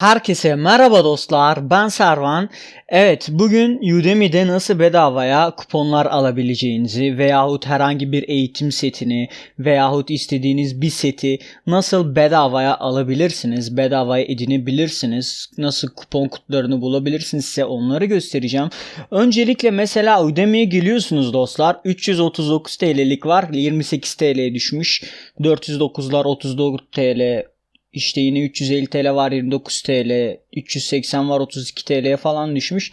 Herkese merhaba dostlar ben Servan. Evet bugün Udemy'de nasıl bedavaya kuponlar alabileceğinizi veyahut herhangi bir eğitim setini veyahut istediğiniz bir seti nasıl bedavaya alabilirsiniz, bedavaya edinebilirsiniz, nasıl kupon kutularını bulabilirsiniz size onları göstereceğim. Öncelikle mesela Udemy'ye geliyorsunuz dostlar 339 TL'lik var 28 TL'ye düşmüş 409'lar 39 TL işte yine 350 TL var 29 TL, 380 var 32 TL'ye falan düşmüş.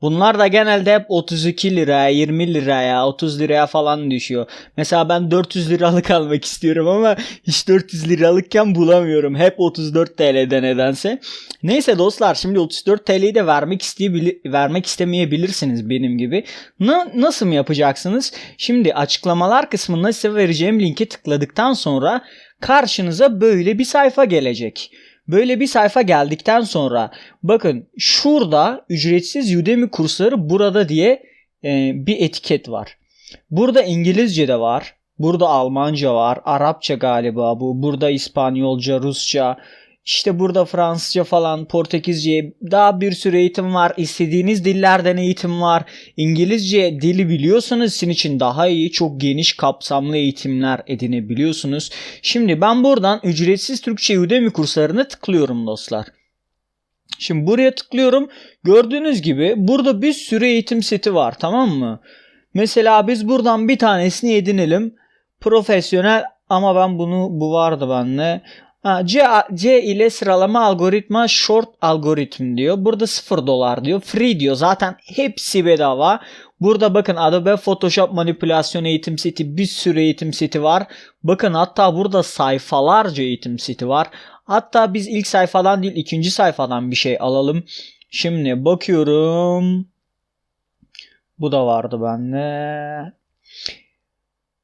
Bunlar da genelde hep 32 liraya, 20 liraya, 30 liraya falan düşüyor. Mesela ben 400 liralık almak istiyorum ama hiç 400 liralıkken bulamıyorum. Hep 34 TL'de nedense. Neyse dostlar şimdi 34 TL'yi de vermek isteyebilir, vermek istemeyebilirsiniz benim gibi. Na, nasıl mı yapacaksınız? Şimdi açıklamalar kısmında size vereceğim linke tıkladıktan sonra karşınıza böyle bir sayfa gelecek. Böyle bir sayfa geldikten sonra bakın şurada ücretsiz Udemy kursları burada diye e, bir etiket var. Burada İngilizce de var. Burada Almanca var. Arapça galiba bu. Burada İspanyolca, Rusça. İşte burada Fransızca falan, Portekizce daha bir sürü eğitim var. İstediğiniz dillerden eğitim var. İngilizce dili biliyorsanız sizin için daha iyi, çok geniş kapsamlı eğitimler edinebiliyorsunuz. Şimdi ben buradan ücretsiz Türkçe Udemy kurslarına tıklıyorum dostlar. Şimdi buraya tıklıyorum. Gördüğünüz gibi burada bir sürü eğitim seti var tamam mı? Mesela biz buradan bir tanesini edinelim. Profesyonel ama ben bunu bu vardı bende. Ha, C, C ile sıralama algoritma short algoritm diyor. Burada 0 dolar diyor. Free diyor. Zaten hepsi bedava. Burada bakın Adobe Photoshop manipülasyon eğitim seti bir sürü eğitim seti var. Bakın hatta burada sayfalarca eğitim seti var. Hatta biz ilk sayfadan değil ikinci sayfadan bir şey alalım. Şimdi bakıyorum. Bu da vardı bende.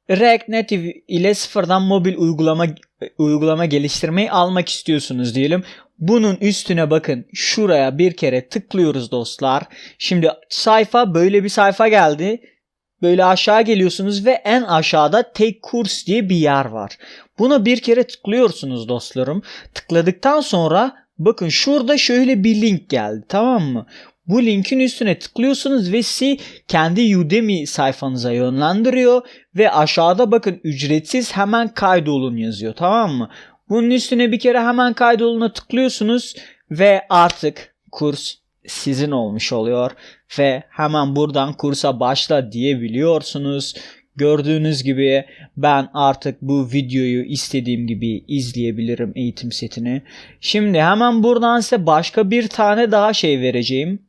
React Native ile sıfırdan mobil uygulama uygulama geliştirmeyi almak istiyorsunuz diyelim. Bunun üstüne bakın şuraya bir kere tıklıyoruz dostlar. Şimdi sayfa böyle bir sayfa geldi. Böyle aşağı geliyorsunuz ve en aşağıda Take Kurs diye bir yer var. Buna bir kere tıklıyorsunuz dostlarım. Tıkladıktan sonra bakın şurada şöyle bir link geldi tamam mı? Bu linkin üstüne tıklıyorsunuz ve sizi kendi Udemy sayfanıza yönlendiriyor ve aşağıda bakın ücretsiz hemen kaydolun yazıyor tamam mı? Bunun üstüne bir kere hemen kaydoluna tıklıyorsunuz ve artık kurs sizin olmuş oluyor ve hemen buradan kursa başla diyebiliyorsunuz. Gördüğünüz gibi ben artık bu videoyu istediğim gibi izleyebilirim eğitim setini. Şimdi hemen buradan size başka bir tane daha şey vereceğim.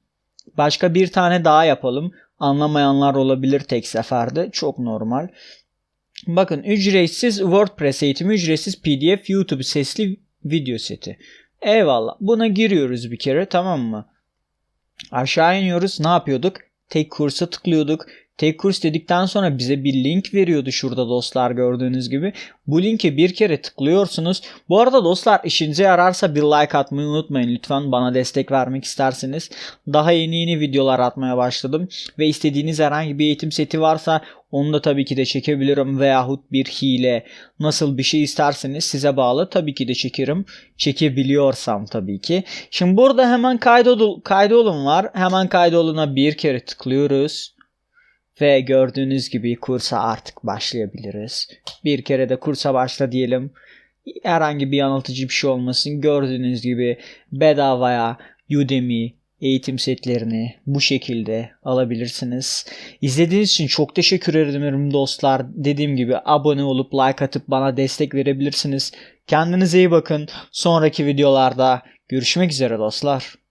Başka bir tane daha yapalım. Anlamayanlar olabilir tek seferde. Çok normal. Bakın ücretsiz WordPress eğitimi, ücretsiz PDF, YouTube sesli video seti. Eyvallah. Buna giriyoruz bir kere tamam mı? Aşağı iniyoruz. Ne yapıyorduk? Tek kursa tıklıyorduk. Tek kurs dedikten sonra bize bir link veriyordu şurada dostlar gördüğünüz gibi. Bu linke bir kere tıklıyorsunuz. Bu arada dostlar işinize yararsa bir like atmayı unutmayın lütfen bana destek vermek isterseniz. Daha yeni yeni videolar atmaya başladım. Ve istediğiniz herhangi bir eğitim seti varsa onu da tabii ki de çekebilirim veyahut bir hile nasıl bir şey isterseniz size bağlı tabii ki de çekerim. Çekebiliyorsam tabii ki. Şimdi burada hemen kaydol kaydolun var. Hemen kaydoluna bir kere tıklıyoruz. Ve gördüğünüz gibi kursa artık başlayabiliriz. Bir kere de kursa başla diyelim. Herhangi bir yanıltıcı bir şey olmasın. Gördüğünüz gibi bedavaya Udemy eğitim setlerini bu şekilde alabilirsiniz. İzlediğiniz için çok teşekkür ederim dostlar. Dediğim gibi abone olup like atıp bana destek verebilirsiniz. Kendinize iyi bakın. Sonraki videolarda görüşmek üzere dostlar.